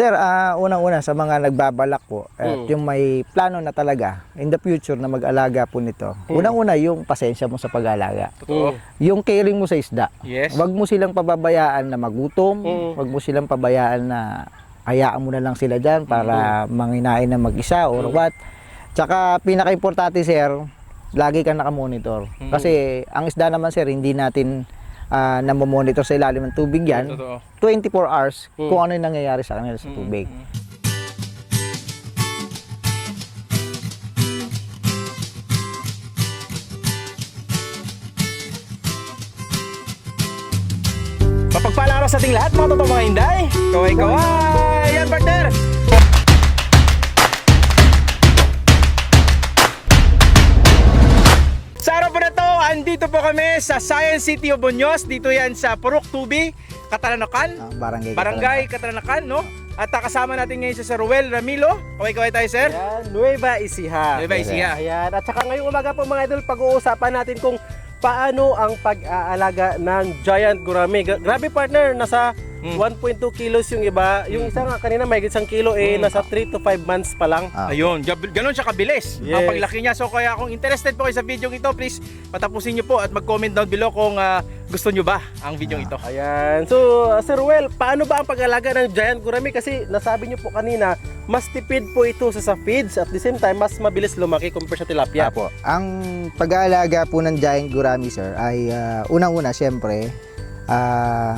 Sir, ah, unang-una sa mga nagbabalak po at Mm. yung may plano na talaga in the future na mag-alaga po nito. Unang-una yung pasensya mo sa pag-alaga. Totoo. Yung caring mo sa isda. Yes. Huwag mo silang pababayaan na magutom. Mm. Huwag mo silang pabayaan na hayaan mo na lang sila dyan para manginain na mag-isa or what. Tsaka pinaka-importante sir, lagi kang nakamonitor. Mm. Kasi ang isda naman sir, hindi natin uh, namomonitor sa ilalim ng tubig yan. Totoo. 24 hours Mm. kung ano yung nangyayari sa kanila sa tubig. Mapagpalang araw sa ating lahat mga totoo mga inday. Kaway kaway. Yan partner. Na to, andito po kami sa Science City of Buños. Dito yan sa Purok Tubi, Katalanakan. Ah, barangay. Barangay Katalanakan, no? At ah, kasama natin ngayon si Sir Ruel Ramilo. Kaway-kaway tayo, sir. Ayan, Nueva Ecija. Nueva Ecija. Ayan, at saka ngayong umaga po mga idol, pag-uusapan natin kung paano ang pag-aalaga ng giant gurame. Gra- Grabe partner, nasa Mm. 1.2 kilos yung iba. Yung isa nga kanina may isang kilo eh, Mm. nasa 3 to 5 months pa lang. Ah. Ayun, gab- ganun siya kabilis ang Yes. paglaki niya. So kaya kung interested po kayo sa video ito, please patapusin niyo po at mag-comment down below kung ah, gusto niyo ba ang video ito. Ayan. So, uh, Sir Well, paano ba ang pag-aalaga ng giant gurame? Kasi nasabi niyo po kanina, mas tipid po ito sa, sa feeds at the same time, mas mabilis lumaki compare sa tilapia. Apo. Ang pag-aalaga po ng giant gurami sir ay ah, unang-una siyempre ah,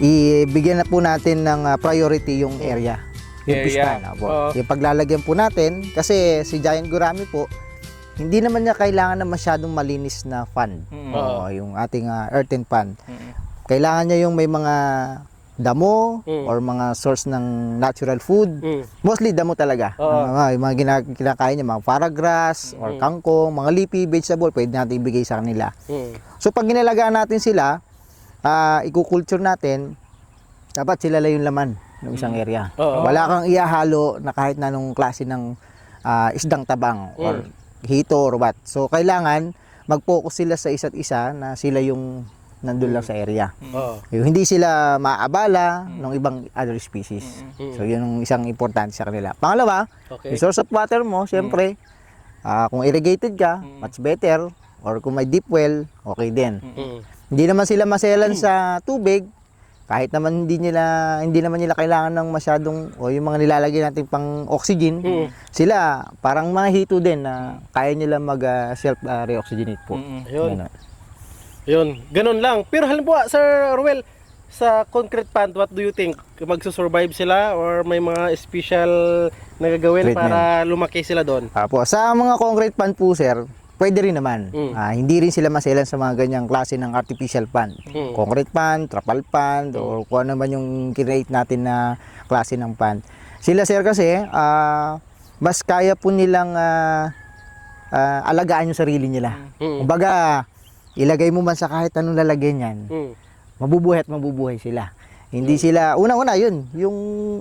ibigyan na po natin ng ah, priority yung area. Yung Area. pispan. Apo. Oo. Yung paglalagyan po natin kasi si giant gurami po hindi naman niya kailangan ng masyadong malinis na fan. Mm. Oo, yung ating ah, earthen pan. Mm. Kailangan niya yung may mga damo Mm. or mga source ng natural food. Mm. Mostly damo talaga. Ang mga, yung mga gina- kinakain niya, mga paragrass or Mm. kangkong, mga leafy vegetable, pwede natin ibigay sa kanila. Mm. So pag ginalagaan natin sila, ah ikukulture natin, dapat sila lang yung laman ng isang area. Oo. Wala kang iahalo na kahit na anong klase ng ah, isdang tabang or hito or what. So kailangan mag-focus sila sa isa't isa na sila yung nandun lang sa area. Oo. Yung hindi sila maabala ng ibang other species. Mm. So yun ang isang importante sa kanila. Pangalawa, Okay. yung source of water mo, syempre, ah, kung irrigated ka, much better. Or kung may deep well, okay din. Mm. Hindi naman sila maselan sa tubig, kahit naman hindi nila hindi naman nila kailangan ng masyadong o yung mga nilalagay natin pang oxygen, Mm. sila parang mga hito din na kaya nila mag ah, self ah, reoxygenate po. Mm. Ayun. Ganun. Yun, ganun lang. Pero halimbawa, Sir Ruel, sa concrete pond, what do you think? Magsusurvive sila or may mga special na gagawin Treatment. para lumaki sila doon? Apo, sa mga concrete pan po sir, pwede rin naman. Mm. Ah, hindi rin sila maselan sa mga ganyang klase ng artificial pan. Mm. Concrete pan, trapal pan, o kung ano man yung create natin na klase ng pan. Sila sir kasi, ah, mas kaya po nilang ah, ah, alagaan yung sarili nila. Mm. Kumbaga, ilagay mo man sa kahit anong lalagyan yan, Mm. mabubuhay at mabubuhay sila. Hindi sila, una-una yun, yung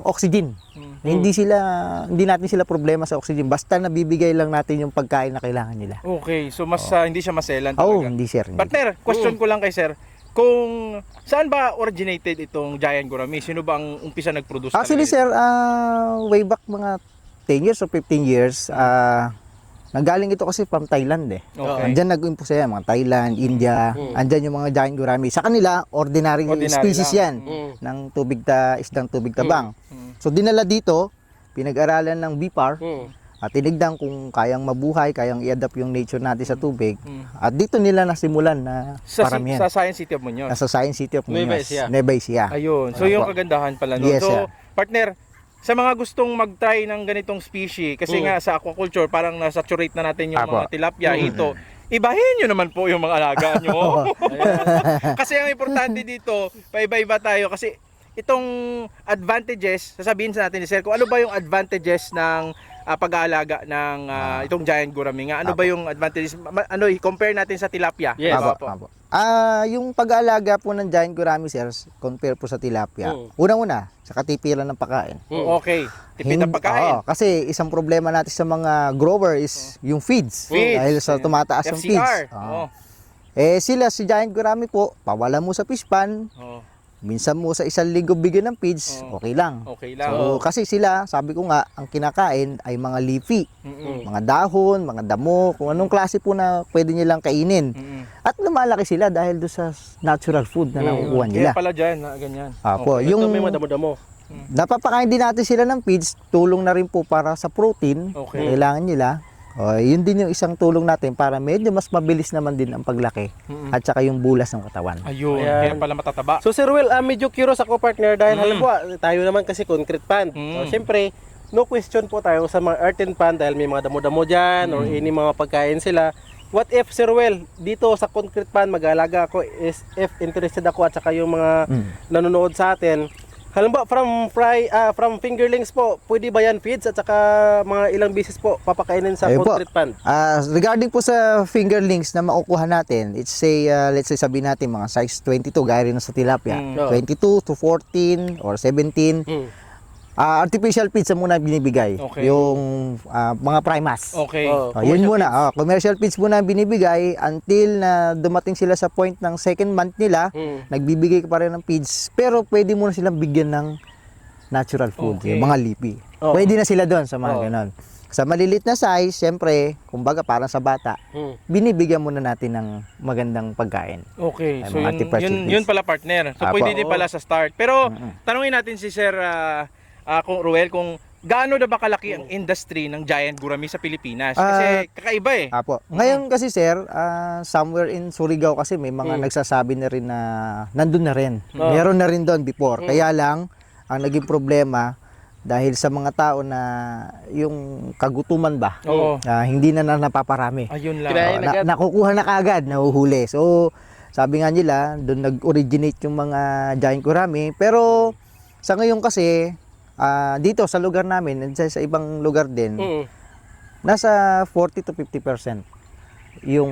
oxygen. Hindi sila, hindi natin sila problema sa oxygen. Basta nabibigay lang natin yung pagkain na kailangan nila. Okay, so mas ah, hindi siya maselan Oo, talaga. hindi sir. Hindi. Partner, question ko lang kay sir. Kung saan ba originated itong giant gurami? Sino ba ang umpisa nag-produce? Actually talaga sir, ah, way back mga 10 years or 15 years, ah, nanggaling ito kasi from Thailand eh. Okay. Andyan nag-impose yan, mga Thailand, India, andyan yung mga giant gurami. Sa kanila, ordinary, Ordinary species lang. yan Mm. ng tubig ta, isdang tubig tabang. Mm. So dinala dito, pinag-aralan ng BIPAR, Mm. at tinigdan kung kayang mabuhay, kayang i-adapt yung nature natin sa tubig. Mm. At dito nila nasimulan na Sa, paramihan. sa Science City of Muñoz. Nasa Science City of Nueva Muñoz, Ecija. Nueva Ecija. Ayun. So yung kagandahan pala nun. Yes, so, sir. partner, sa mga gustong mag-try ng ganitong species, kasi Mm. nga sa aquaculture, parang na-saturate na natin yung Apo. mga tilapia, ito. Ibahin nyo naman po yung mga alaga nyo. kasi ang importante dito, paiba-iba tayo. Kasi itong advantages, sasabihin sa natin ni Sir, kung ano ba yung advantages ng ah, pag-aalaga ng ah, itong giant gurami nga. Ano ba yung advantages? Ano, i-compare natin sa tilapia. Yes. Apo, po? apo. Ah, yung pag-aalaga po ng giant gurami sir, compare po sa tilapia. Mm. Unang-una, sa katipiran ng pagkain. Mm. Okay. Tipid ang pagkain. Oo, kasi isang problema natin sa mga grower is yung feeds. Feeds. Dahil sa tumataas ang feeds. FCR. Oo. Oo. Eh sila, si giant gurami po, pawala mo sa fish pan, Oo. Minsan mo sa isang linggo bigyan ng feeds, Oo. okay lang. Okay lang. So, kasi sila, sabi ko nga, ang kinakain ay mga leafy, Mm-mm. mga dahon, mga damo, kung anong klase po na pwede nilang kainin. Mm-mm. At lumalaki sila dahil doon sa natural food na nakukuha nila. Kaya pala dyan, na ganyan. Apo, Okay. yung Ito may madamo-damo. napapakain din natin sila ng feeds, tulong na rin po para sa protein. Okay. Kailangan nila. O, yun din yung isang tulong natin para medyo mas mabilis naman din ang paglaki Mm-mm. at saka yung bulas ng katawan. Ayun, Ayan. kaya pala matataba. So Sir Will, ah, medyo curious ako partner dahil Mm. halimbawa tayo naman kasi concrete pan. Mm. So syempre, no question po tayo sa mga earthen pan dahil may mga damo-damo dyan or Mm. any mga pagkain sila. What if Sir Will, dito sa concrete pan mag-aalaga ako is if interested ako at saka yung mga Mm. nanonood sa atin. Halimbawa from fry ah, from fingerlings po, pwede ba yan feeds at saka mga ilang bisis po papakainin sa Ayun po. concrete pan? Ah, regarding po sa fingerlings na makukuha natin, it's say, ah, let's say sabihin natin mga size 22, gaya rin sa tilapia. Mm. Oo. 22 to 14 or 17. Mm. Ah, artificial feeds ang muna binibigay. Okay. Yung ah, mga primas. Okay. Oh. Oh, yun muna. Oh, commercial feeds muna binibigay until na dumating sila sa point ng second month nila, Mm. nagbibigay ka pa rin ng feeds. Pero pwede mo na silang bigyan ng natural food, Okay. yung mga leafy. Oo. Pwede na sila doon sa mga Oo. ganon. Sa malilit na size, syempre, kumbaga parang sa bata, Mm. binibigyan muna natin ng magandang pagkain. Okay, Ay, so yun, yun, yun pala partner. So Apo. pwede din pala sa start. Pero Mm-mm. tanungin natin si Sir ah, ah, kung Ruel kung gaano na ba kalaki ang industry ng giant gurami sa Pilipinas? Kasi kakaiba eh. Apo. Ngayon kasi sir, ah, somewhere in Surigao kasi may mga Mm. nagsasabi na rin na nandun na rin. Oo. Meron na rin doon before. Mm. Kaya lang, ang naging problema, dahil sa mga tao na yung kagutuman ba, Oo. ah, hindi na, na napaparami. Ayun lang. Agad. na, nakukuha na kaagad, nahuhuli. So, sabi nga nila, doon nag-originate yung mga giant gurami. Pero, sa ngayon kasi, ah, dito sa lugar namin, and sa, sa ibang lugar din, Mm. nasa 40 to 50% yung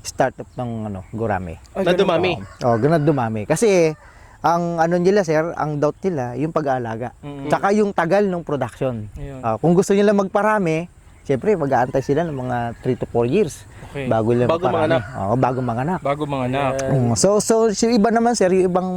startup ng ano, gurami. Ay, Na ganun dumami. Oh, ganun dumami. Kasi ang ano nila sir, ang doubt nila yung pag-aalaga. Mm. Tsaka yung tagal ng production. Ayun. Ah, kung gusto nila magparami, Siyempre, mag-aantay sila ng mga 3 to 4 years Okay. bago nila Bago magparami. manganak. Oo, bago manganak. Bago mga anak. Mm, So, so, yung iba naman sir, yung ibang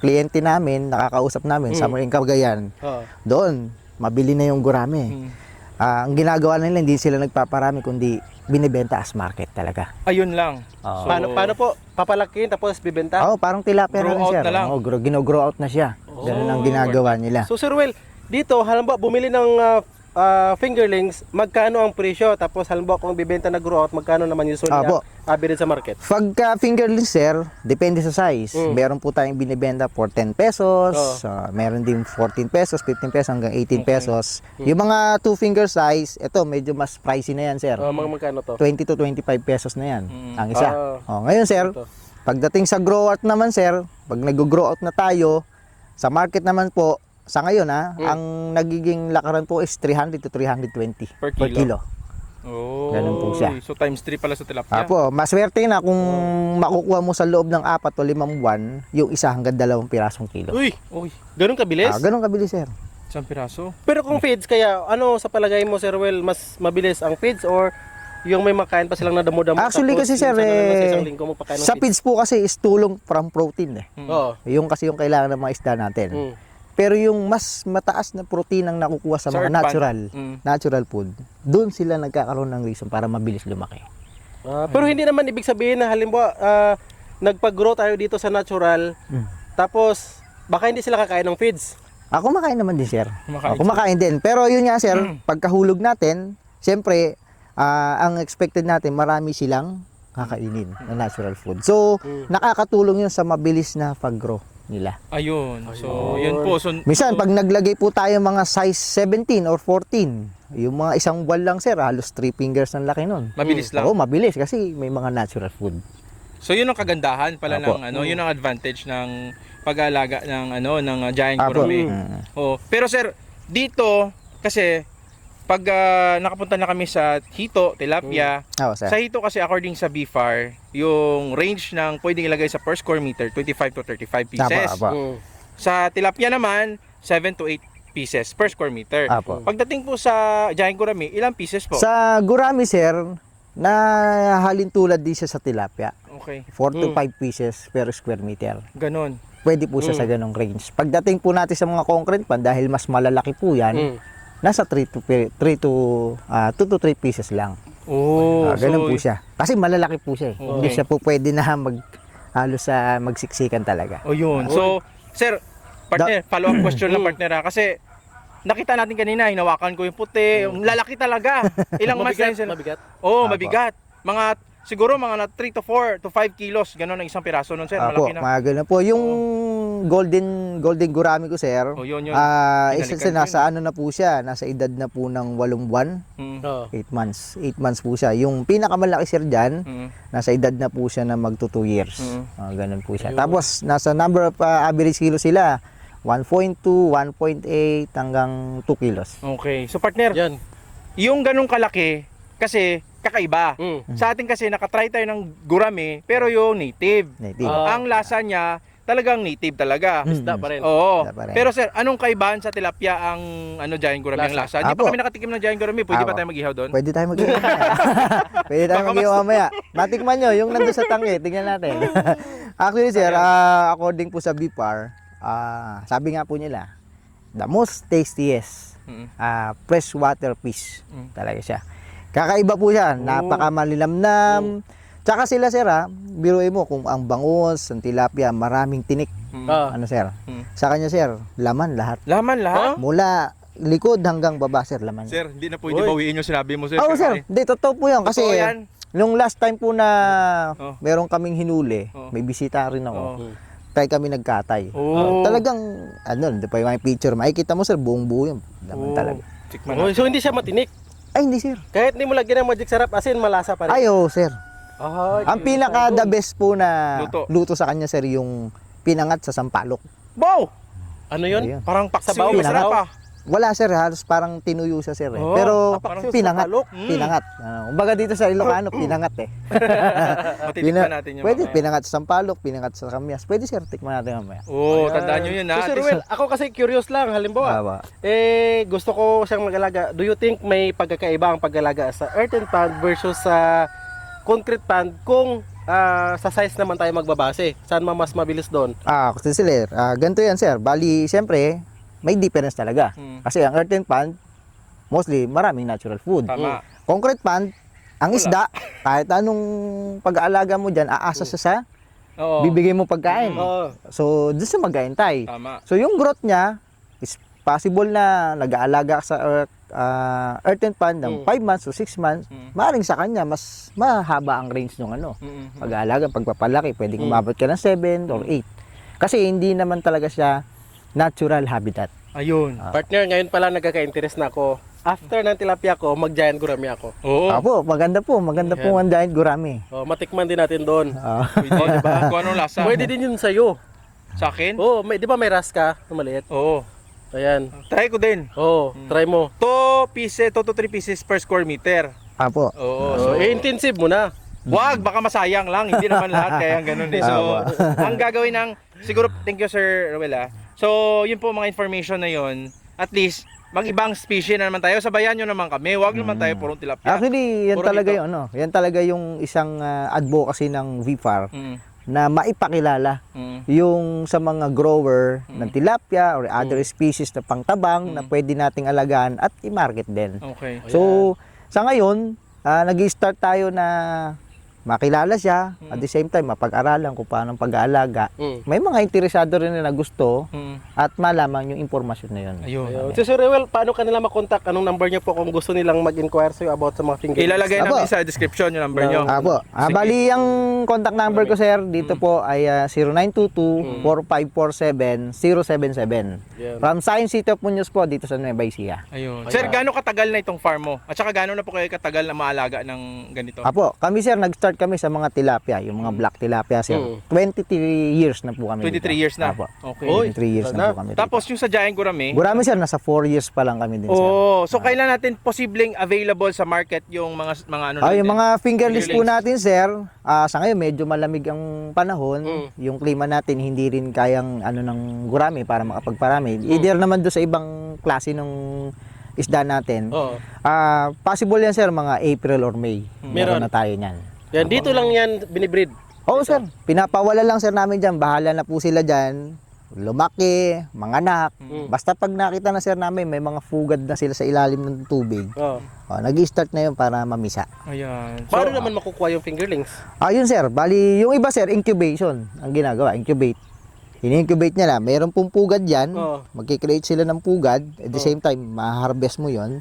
kliyente namin, nakakausap namin, Mm. sa Summer in Cagayan, Oo. doon, mabili na yung gurami. Mm. Ah, ang ginagawa nila, hindi sila nagpaparami, kundi binibenta as market talaga. Ayun lang. Oo. Paano, paano po? Papalakin tapos bibenta? Oo, parang tilapia Grow rin siya. na lang. Oo, grow, gino-grow out na siya. Ganun ang Oh. ginagawa nila. So Sir Will, dito halimbawa bumili ng ah, ah, fingerlings, magkano ang presyo? Tapos halimbawa kung bibenta na grow out, magkano naman usually Apo. ang average sa market? Pagka fingerling sir, depende sa size. Mm. Meron po tayong binibenta for 10 pesos, Oo. ah, meron din 14 pesos, 15 pesos hanggang 18 Okay. pesos. Mm. Yung mga 2 finger size, ito medyo mas pricey na yan sir. Ah, mga magkano to? 20 to 25 pesos na yan Mm. ang isa. Ah. oh, ngayon sir, Ito. pagdating sa grow out naman sir, pag nag-grow out na tayo, sa market naman po, sa ngayon ha, Mm. ang nagiging lakaran po is 300 to 320 Per per kilo. kilo. Oh. Ganun po siya. So times 3 pala sa tilapia. Apo, maswerte na kung makukuha mo sa loob ng apat o limang buwan, yung isa hanggang dalawang pirasong kilo. Uy, Uy, ganun kabilis? Ah, ganun kabilis, sir. isang piraso. Pero kung feeds kaya, ano sa palagay mo Sir Will, mas mabilis ang feeds or yung may makain pa silang nadamo-damo? Actually tapos kasi, sir, eh, Sa feeds po kasi is tulong from protein eh. Mm. Oo. Yung kasi yung kailangan ng mga isda natin. Mm. Pero yung mas mataas na protein ang nakukuha sa, Sa mga natural, Mm. natural food, doon sila nagkakaroon ng reason para mabilis lumaki. Ah, pero hindi naman ibig sabihin na halimbawa ah, nagpag-grow tayo dito sa natural, Mm. tapos baka hindi sila kakain ng feeds. Ako kumakain naman din, sir. Kumakain Ako kumakain din. Pero yun nga, sir, pagkahulog natin, siyempre, ah, ang expected natin, marami silang kakainin na natural food. So, Mm. nakakatulong yun sa mabilis na pag-grow nila. Ayun. So, Ayun. yun po. So, Minsan, pag naglagay po tayo mga size 17 or 14, yung mga isang buwan lang, sir, halos 3 fingers ng laki nun. mabilis lang. Oo, mabilis kasi may mga natural food. So, yun ang kagandahan pala Apo. ng ano, yun ang advantage ng pag-aalaga ng ano ng uh, giant Apo. gourmet. Mm. Oh, pero sir, dito kasi pag ah, nakapunta na kami sa hito, tilapia, Oo, sir. sa hito kasi according sa BFAR, yung range ng pwedeng ilagay sa per square meter 25 to 35 pieces. Apo. Mm. Sa tilapia naman, 7 to 8 pieces per square meter. Apo. Pagdating po sa giant gourmet, ilang pieces po? Sa gurami, sir, na halin tulad din siya sa tilapia. Okay, 4 to Mm. 5 pieces per square meter. ganon. pwede po siya sa Mm. ganong range. Pagdating po natin sa mga concrete pan, dahil mas malalaki po yan, Mm. Nasa 3 to 3 to 2 to 3 pieces lang. Oh, Ah, ganun so, po siya. Kasi malalaki po siya. eh. Hindi Okay. siya po pwede na mag halos sa magsiksikan talaga. Oh, yun. So, sir, partner, follow-up question lang partner ha. Kasi, nakita natin kanina, hinawakan ko yung puti. Yung lalaki talaga. Ilang months na Mabigat, yun, sir? mabigat. Oo, Apo. mabigat. Mga, siguro mga na 3 to 4 to 5 kilos. Ganon ang isang piraso nun, sir. Apo, Malaki na. mga ganun po. Yung golden golden gurami ko, sir. Oh, yun, yun. Ah, isa Pinalikan sa ko nasa ano na po siya, nasa edad na po ng 8 buwan, Mm. Oo. 8 months. 8 months po siya. Yung pinakamalaki sir diyan, Mm. nasa edad na po siya na magto 2 years. Mm. Ah, ganun po siya. Ayun. Tapos nasa number of ah, average kilo sila, 1.2, 1.8 hanggang 2 kilos. Okay. So, partner, Yan. yung ganong kalaki, kasi kakaiba. Mm. Sa atin kasi nakatry tayo ng gurami, pero yung native. Native. Ah. Ang lasa niya, talagang native talaga. Mm. Isda pa rin. Oo. Pa rin. Pero sir, anong kaibahan sa tilapia ang ano giant gurami ang lasa? Hindi pa kami nakatikim ng giant gurami. Pwede ba Apo. tayo mag-ihaw doon? Pwede tayo mamaya. Pwede tayo mag-iwan mamaya. Matikman nyo, yung nandun sa tangke, tingnan natin. Actually sir, ah, according po sa BPAR, ah, sabi nga po nila, the most tastiest ah, freshwater fish Mm. talaga siya. Kakaiba po siya, napaka malilamnam. Tsaka sila sir ha, biruin mo kung ang bangus, ang tilapia, maraming tinik. Mm. Ah. Ano sir? Mm. Sa kanya sir, laman lahat. Laman lahat? Mula likod hanggang baba sir, laman. Sir, hindi na pwede Uy. bawiin yung sinabi mo sir. Oo sir, hindi, totoo po yan. Kasi Totoo yan. nung last time po na Oh. meron kaming hinuli, Oh. may bisita rin ako. Mm. Tayo kami nagkatay. Oo. Talagang, ano, di pa yung picture, makikita mo sir, buong buo yun. Laman Oo. talaga. Tikman Oh, so hindi siya matinik. Ay, hindi sir. Kahit hindi mo lagyan ng magic sarap, asin malasa pa rin. Ay, oo, sir. Ah, Ang pinaka the best po na Luto. luto, sa kanya sir, yung pinangat sa sampalok. Wow! Ano yun? Ayun. Parang paksiw Sabaw, yung masarap pa. Wala sir, halos parang tinuyo siya sir. Eh. Oo, Pero ah, parang pinangat. Mm. Pinangat. Ano, kumbaga dito sa Ilocano, pinangat eh. Matitikman natin yung Pwede, mamaya. pinangat sa sampalok, pinangat sa kamyas. Pwede sir, tikman natin mamaya. Oo, tandaan nyo yun ha. So, Sir Ruel, ako kasi curious lang. Halimbawa, Baba. eh, gusto ko siyang mag-alaga. Do you think may pagkakaiba ang pag-alaga sa earthen pond versus sa concrete pond kung ah, sa size naman tayo magbabase? Saan ma mas mabilis doon? Ah, kasi sir, ah, ganito yan sir. Bali, siyempre, may difference talaga. Mm. Kasi ang earthen pond, mostly maraming natural food. Tama. Concrete pond, ang Wala. isda, kahit anong pag-aalaga mo dyan, aasa siya sa Oo. bibigay mo pagkain. Oo. So, doon siya mag-aintay. Tama. So, yung growth niya, is possible na nag-aalaga ka sa earth, ah, earthen pond ng Mm. 5 months to 6 months, Mm. maaaring sa kanya, mas mahaba ang range ng ano, Mm-mm. pag-aalaga, pagpapalaki, pwedeng umabot ka ng 7 or 8. Kasi hindi naman talaga siya natural habitat. Ayun. Partner, ngayon pala nagkaka-interest na ako. After ng tilapia ko, mag-giant gurami ako. Oo. Apo, maganda po, maganda po ang giant gurami. Oh, matikman din natin doon. Ah. Pwede, diba? Kung anong lasa. Pwede din yun sa'yo. Sa akin? Oo, may, di ba may raska na maliit? Oo. Ayan. Try ko din. Oo, try mo. 2 pieces, 2 to 3 pieces per square meter. Apo. Oo. So, So, eh, intensive mo na. wag, baka masayang lang. Hindi naman lahat kaya ganun eh. So, ang gagawin ng, siguro, thank you Sir Ruel ah. So, yun po mga information na yun. At least, mag-ibang species na naman tayo. Sabayan nyo naman kami. Wag naman tayo purong tilapia. Actually, yan Puro talaga dito. yung ano, yan talaga yung isang ah, advocacy ng VFAR Mm, na maipakilala mm, yung sa mga grower ng tilapia or other species na pangtabang na pwede nating alagaan at i-market din. okay. So, sa ngayon, ah, nag-start tayo na makilala siya, at the same time, mapag-aralan kung paano pag-aalaga. Mm. May mga interesado rin na gusto Mm, at malaman yung impormasyon na yun. ayun. Ayun. So, Sir Rewel, paano kanila makontak? Anong number niyo po kung gusto nilang mag-inquire sa'yo about sa mga finger Ilalagay Apo. namin sa description yung number nyo. Apo. Ah, bali, ang contact number ko, sir, dito po ay ah, 0922-4547-077. Yan. From Science City of Muñoz po, dito sa Nueva Ecija. Ayun. Sir, gaano katagal na itong farm mo? At saka gaano na po kayo katagal na maalaga ng ganito? Apo, kami sir, nag-start kami sa mga tilapia, yung mga black tilapia, sir. Mm. 23 years na po kami. 23 dito. years na? Apo. Okay. Oy, 23 years na na. po kami. Tapos yung sa Giant Gurame, Gurami sir, nasa 4 years pa lang kami din, sir. Oh, so kailan natin posibleng available sa market yung mga mga ano Ah, natin? yung mga fingerless po Fingerlings. natin, sir, ah, sa ngayon medyo malamig ang panahon. Mm. Yung klima natin hindi rin kayang ano ng gurami para makapagparami. Either naman do sa ibang klase ng isda natin. Oo. Ah, possible yan, sir, mga April or May. Meron. na tayo niyan. Yan, dito lang yan binibreed. Oo sir, pinapawala lang sir namin dyan. Bahala na po sila dyan. Lumaki, manganak. Mm. Basta pag nakita na sir namin, may mga fugad na sila sa ilalim ng tubig. Oh. Oh, nag-start na yun para mamisa. Ayan. So, Paano naman makukuha yung fingerlings? Ayun sir, bali yung iba sir, incubation ang ginagawa, incubate. Ini-incubate niya lang. Meron pong pugad yan. Oo. Magkikreate sila ng pugad. At the Oo. same time, ma-harvest mo yon.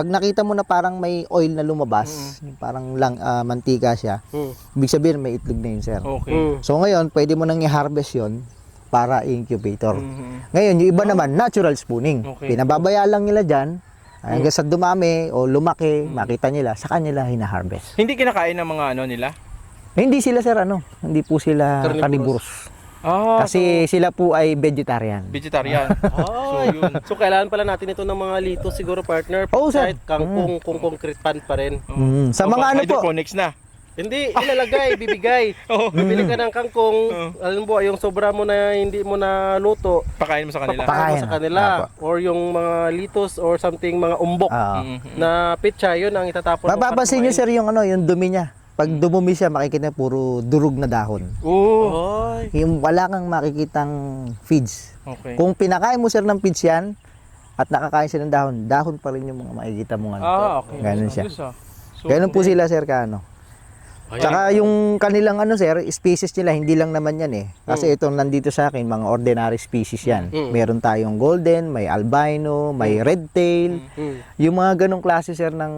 Pag nakita mo na parang may oil na lumabas, yung parang lang ah, mantika siya, Hmm. ibig sabihin may itlog na yun sir. okay. Hmm. So ngayon, pwede mo nang i-harvest yon para incubator. Mhm. Ngayon, yung iba naman, natural spooning. Okay. Pinababaya lang nila dyan. Hanggang sa dumami o lumaki, makita nila, sa kanila hina-harvest. Hindi kinakain ng mga ano nila? Hindi sila sir ano, hindi po sila Carnivorous. carnivorous. Ah, Kasi sila po ay vegetarian. vegetarian. so, Ay, yun. so kailangan pala natin ito ng mga lito siguro partner. Oo, sir. Kahit kangkong kung concrete pan pa rin. Mm, sa O, mga ano po, hydroponics na. Hindi, ilalagay, bibigay. Oo. Bibili ka ng kangkong, Oo. alam mo, yung sobra mo na hindi mo na luto, Pakain mo sa kanila. Papakain mo Pakain, sa kanila. apo. Or yung mga litos or something, mga umbok Mhm. na pitcha, yun ang itatapon niyo para sir yung ano, yung dumi niya. Pag dumumi siya, makikita puro durog na dahon. Oo. Yung wala kang makikitang feeds. Okay. Kung pinakain mo sir ng feeds yan, at nakakain siya ng dahon, dahon pa rin yung mga makikita mo ano. Ah, okay. Ganun siya. Ah. So, Ganun po sila sir kaano. Tsaka yung kanilang ano sir, species nila, hindi lang naman yan eh. Kasi itong nandito sa akin, mga ordinary species yan. Mm. Meron tayong golden, may albino, may red tail. Hmm. Yung mga ganong klase sir ng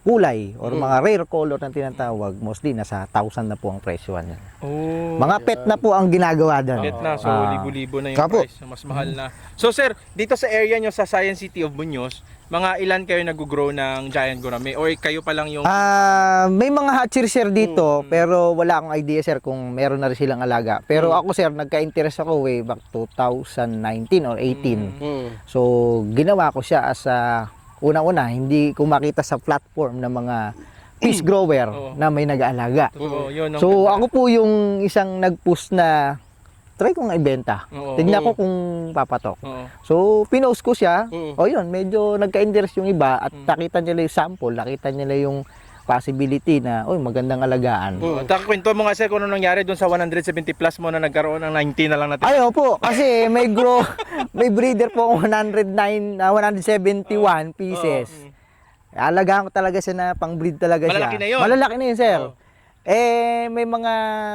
kulay or mga rare color na tinatawag, mostly nasa 1,000 na po ang presyo niya. Oh. Mga pet na po ang ginagawa doon. Bet na, so Ah. libo-libo na yung Kapo. price, mas mahal na. So sir, dito sa area nyo sa Science City of Muñoz, mga ilan kayo nag-grow ng giant gurame or kayo pa lang yung Ah, may mga hatchery sir dito, pero wala akong idea sir kung meron na rin silang alaga. Pero ako sir, nagka-interest ako way back 2019 or 18. Hmm. So, ginawa ko siya as a una-una, hindi ko makita sa platform ng mga fish grower Oo. na may nag-aalaga. Totoo, yun ang So, ganda. ako po yung isang nag-push na try kong ibenta. Oo. Tignan ko kung papatok. Oo. So, pinost ko siya. Mm. O yun, medyo nagka-interest yung iba at nakita nila yung sample, nakita nila yung possibility na, oy, magandang alagaan. Oh, taka kwento mo nga sir kung ano nangyari doon sa 170 plus mo na nagkaroon ng 90 na lang natin. Ay, opo, kasi may grow, may breeder po akong 109, ah, 171 pieces. Alagaan ko talaga siya na pang-breed talaga siya. Malalaki na yun. Malalaki na yun, sir. Oo. Eh, may mga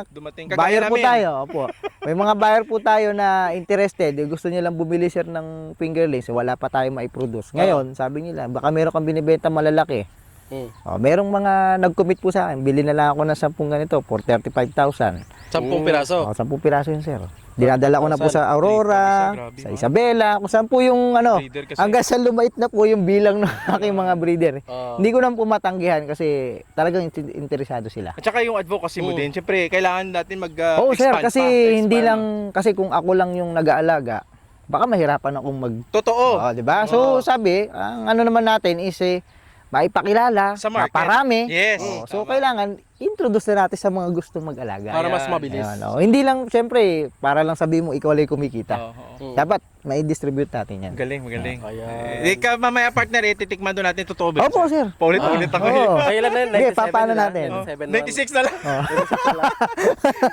Dumating kagaya buyer po namin. tayo, opo. May mga buyer po tayo na interested, eh, gusto nilang bumili sir ng fingerlings, wala pa tayo maiproduce. Ngayon, sabi nila, baka meron kang binibenta malalaki. Hmm. Oh, merong mga nag-commit po sa akin, bili na lang ako ng 10 ganito for 35,000. Sampung piraso. Oh, 10 piraso yun, sir. Dinadala ko na po sa Aurora, sa Isabela, kung saan po yung ano, hanggang sa lumait na po yung bilang ng aking mga breeder. Oo. Hindi ko na po matanggihan kasi talagang interesado sila. At saka yung advocacy mo Mm. din, syempre kailangan natin mag uh, Oo, sir, kasi pa, hindi lang, kasi kung ako lang yung nag-aalaga, baka mahirapan akong mag, Totoo. oh, di ba? So, sabi, ang ano naman natin is, eh, maipakilala, Sa market. maparami. Yes. Oh, so, Tama. kailangan, introduce na natin sa mga gustong mag-alaga. Para mas mabilis. Ayan, oh. Hindi lang, syempre, para lang sabihin mo, ikaw lang kumikita. Oo. Hmm. Dapat, may distribute natin yan. Magaling, magaling. Ayan. Eh, ka mamaya partner, eh, titikman doon natin totoo ba? Opo, sir. Paulit-ulit ako. eh. Kailan na yun? Hindi, 97 papaano na? natin? Oh, 97 96 na lang. Oh.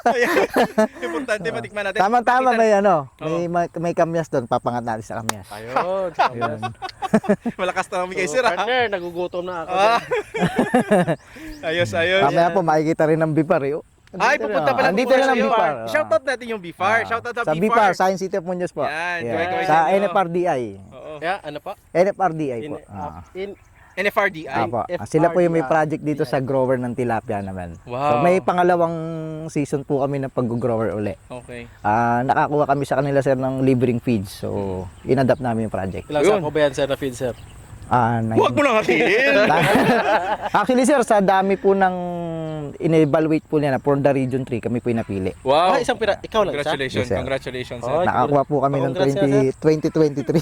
Ayan. Importante matikman natin. Tama-tama, may ano, may, may, may kamyas doon, papangat natin sa kamyas. Ayun. Ayun. Malakas na kami kay So, sir partner, nagugutom na ako. Ah. ayos, ayos. Mamaya po, makikita rin ng Bipar, eh. Ay, pupunta rin, oh. pala Andito pupunta rin sa ang iyo. Bipar. Shoutout natin yung Bifar. Ah. Shoutout Sa sa Bipar, Bifar. Science City of Muñoz po. Yan, Yeah. Sa. NFRDI. Oo. Kaya, ano pa? NFRDI In, po. Ah. in, NFRDI. Apo. FRDI. Ah, Sila po yung may project dito sa grower ng tilapia naman. So Wow. may pangalawang season po kami ng pag-grower uli. Okay. Ah, nakakuha kami sa kanila sir ng libreng feeds. So inadapt namin yung project. ilang Yun. sako ba yan, sir, na feed, sir? Ah, nine- Huwag mo lang hatiin. Actually sir, sa dami po ng in-evaluate po niya na for the region 3, kami po yung napili. Wow. Ah, isang pira- ikaw lang, isa? Congratulations, Yes, sir. congratulations, sir. Ay, Nakakuha po kami ng Congrats, sir, 20, 2023.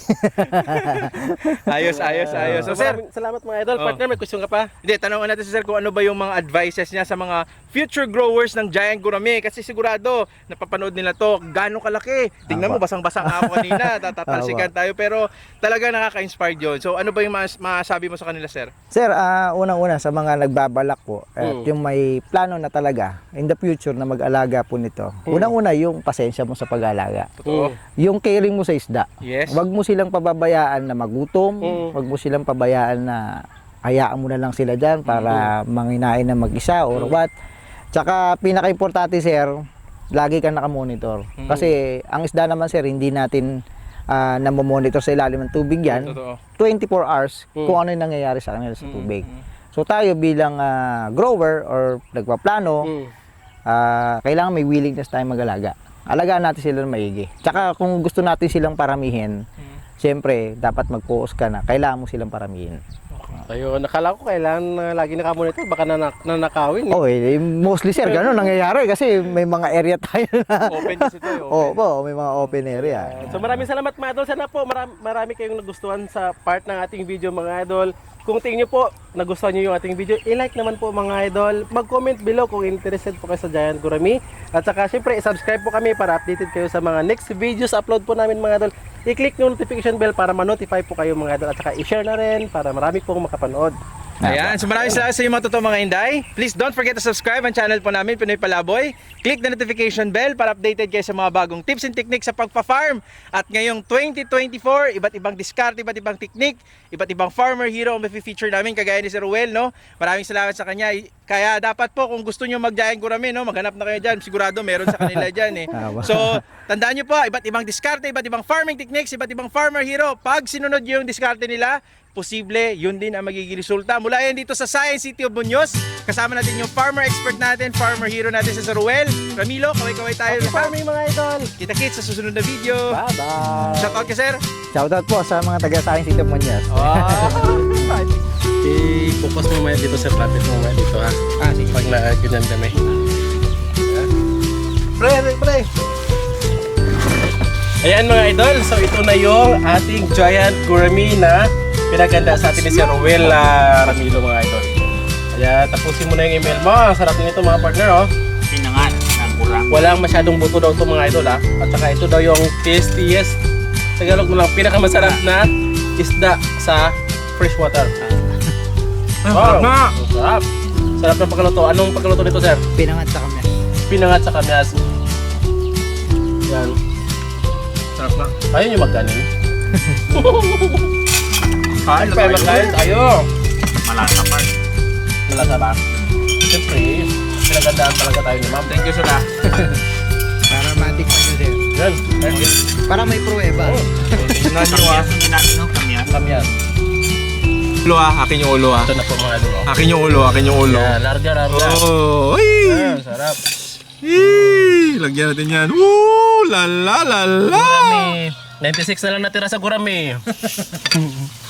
Ayos, ayos, ayos. So, sir, Maraming salamat mga idol. Oh. Partner, may question ka pa? Hindi, tanongin natin si Sir kung ano ba yung mga advices niya sa mga future growers ng Giant Gourmet kasi sigurado napapanood nila to gaano kalaki. Tingnan mo Tama. basang-basang ako kanina, tatatalsikan tayo pero talaga nakaka-inspire 'yon. So ano ba yung mas masabi mo sa kanila, Sir? Sir, ah, unang-una sa mga nagbabalak po, at Mm. yung may plano na talaga in the future na mag-alaga po nito. Unang-una yung pasensya mo sa pag-alaga. Totoo. Yung caring mo sa isda. Yes. Huwag mo silang pababayaan na magutom. Mm. Huwag mo silang pabayaan na hayaan mo na lang sila dyan para manginain na mag-isa or what. Tsaka pinaka-importante sir, lagi kang nakamonitor. Kasi ang isda naman sir, hindi natin uh, namomonitor sa ilalim ng tubig yan. Totoo. 24 hours Mm. kung ano yung nangyayari sa kanila sa tubig. So tayo bilang ah, grower or nagpaplano, Mm. ah, kailangan may willingness tayo mag-alaga. Alagaan natin sila ng maigi. Tsaka kung gusto natin silang paramihin, siyempre dapat mag-focus ka na kailangan mo silang paramihin. Ayun, nakala ko kailangan na lagi nakamonitor, baka nanak nanakawin. eh. Oh, eh, mostly sir, ganun nangyayari kasi may mga area tayo na Open kasi ito. eh, Oo Open. po, may mga open area. So maraming salamat mga idol. Sana po marami, marami kayong nagustuhan sa part ng ating video mga idol. Kung tingin nyo po, nagustuhan nyo yung ating video, i-like naman po mga idol. Mag-comment below kung interested po kayo sa Giant Gurami. At saka syempre, i-subscribe po kami para updated kayo sa mga next videos upload po namin mga idol. I-click yung notification bell para ma-notify po kayo mga idol. At saka i-share na rin para marami pong makapanood. Ayan, so maraming salamat sa inyo mga totoo mga Inday. Please don't forget to subscribe ang channel po namin, Pinoy Palaboy. Click the notification bell para updated kayo sa mga bagong tips and techniques sa pagpa-farm. At ngayong 2024, iba't ibang discard, iba't ibang technique, iba't ibang farmer hero ang feature namin kagaya ni Sir Ruel, no? Maraming salamat sa kanya. Kaya dapat po kung gusto niyo mag-giant gurami, no, maghanap na kayo diyan. Sigurado meron sa kanila diyan eh. So, tandaan niyo po, iba't ibang diskarte, iba't ibang farming techniques, iba't ibang farmer hero. Pag sinunod niyo yung diskarte nila, posible yun din ang magiging resulta. Mula yan dito sa Science City of Muñoz, kasama natin yung farmer expert natin, farmer hero natin sa Ruel. Ramilo, kaway-kaway tayo. Happy farming mga idol! Kita-kits sa susunod na video. Bye-bye! Shoutout ka, sir. Shoutout po sa mga taga-science City of Muñoz. I-focus mo maya dito sa lapit mo maya dito ha. Ah, sige. Pag na-ganyan kami. Pre, pre! Ayan mga idol, so ito na yung ating giant gourmet na pinaganda sa atin ni Sir Ruel uh, Ramilo mga idol. Kaya tapusin mo na yung email mo. Ang sarap nito mga partner oh. pinangan ng kurang. Walang masyadong buto daw ito mga idol ha. At saka ito daw yung tastiest, Tagalog mo lang, pinakamasarap na isda sa freshwater. Wow! Ang Sarap! Sarap ng pagkaluto. Anong pagkaluto nito sir? Pinangat sa kami. Pinangat sa kamyas. Yan. Sarap na. Ayaw nyo magkanin? Kain Ano pa magkain? Tayo! Malasa pa. Malasa ba? Siyempre, pinagandaan talaga tayo ni ma'am. Thank you, sir. ah. Para matikman nyo sir. Yan. Yan. Para may pruweba. Oh, Tingnan nyo ah. Kamyas. kamyas. Ulo ah, akin yung ulo ah. Ito na po mga idol. oh. Akin yung ulo, akin yung ulo. Yan, larga, larga. Oh, Yan, ay! sarap. Yee! Lagyan natin yan. Woo! La la la la! Gurami. 96 na lang natira sa gurami.